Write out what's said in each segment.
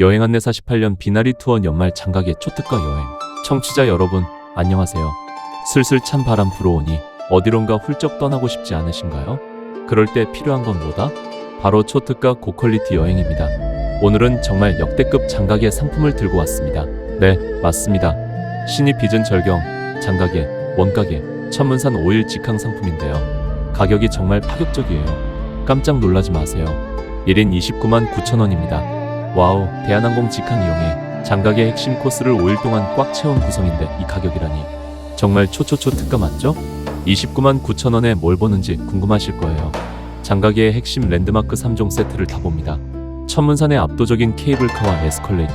여행 안내 48년 비나리 투어 연말 장가계 초특가 여행. 청취자 여러분, 안녕하세요. 슬슬 찬 바람 불어오니 어디론가 훌쩍 떠나고 싶지 않으신가요? 그럴 때 필요한 건 뭐다? 바로 초특가 고퀄리티 여행입니다. 오늘은 정말 역대급 장가계 상품을 들고 왔습니다. 네, 맞습니다. 신이 빚은 절경, 장가계, 원가계, 천문산 5일 직항 상품인데요. 가격이 정말 파격적이에요. 깜짝 놀라지 마세요. 1인 29만 9천 원입니다. 와우, 대한항공 직항 이용해 장가계 핵심 코스를 5일 동안 꽉 채운 구성인데 이 가격이라니. 정말 초초초 특가 맞죠? 29만 9천 원에 뭘 보는지 궁금하실 거예요. 장가계의 핵심 랜드마크 3종 세트를 타봅니다. 천문산의 압도적인 케이블카와 에스컬레이터,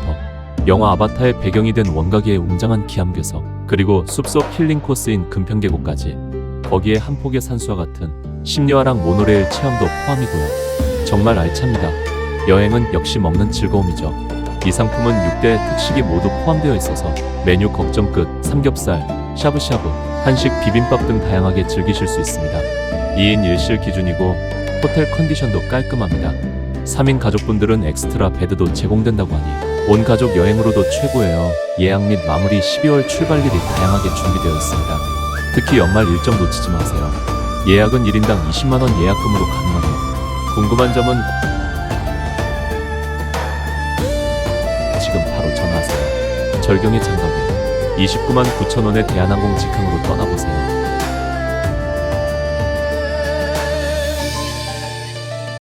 영화 아바타의 배경이 된 원가계의 웅장한 기암괴석, 그리고 숲속 힐링 코스인 금평계곡까지 거기에 한 폭의 산수와 같은 심리화랑 모노레일 체험도 포함이고요. 정말 알찹니다. 여행은 역시 먹는 즐거움이죠. 이 상품은 6대 특식이 모두 포함되어 있어서 메뉴 걱정 끝 삼겹살, 샤브샤브, 한식, 비빔밥 등 다양하게 즐기실 수 있습니다. 2인 1실 기준이고 호텔 컨디션도 깔끔합니다. 3인 가족분들은 엑스트라 베드도 제공된다고 하니 온 가족 여행으로도 최고예요. 예약 및 마무리 12월 출발일이 다양하게 준비되어 있습니다. 특히 연말 일정 놓치지 마세요. 예약은 1인당 20만원 예약금으로 가능하며 궁금한 점은 지금 바로 전화하세요. 절경의 장갑에 29만 9천 원의 대한항공 직항으로 떠나보세요.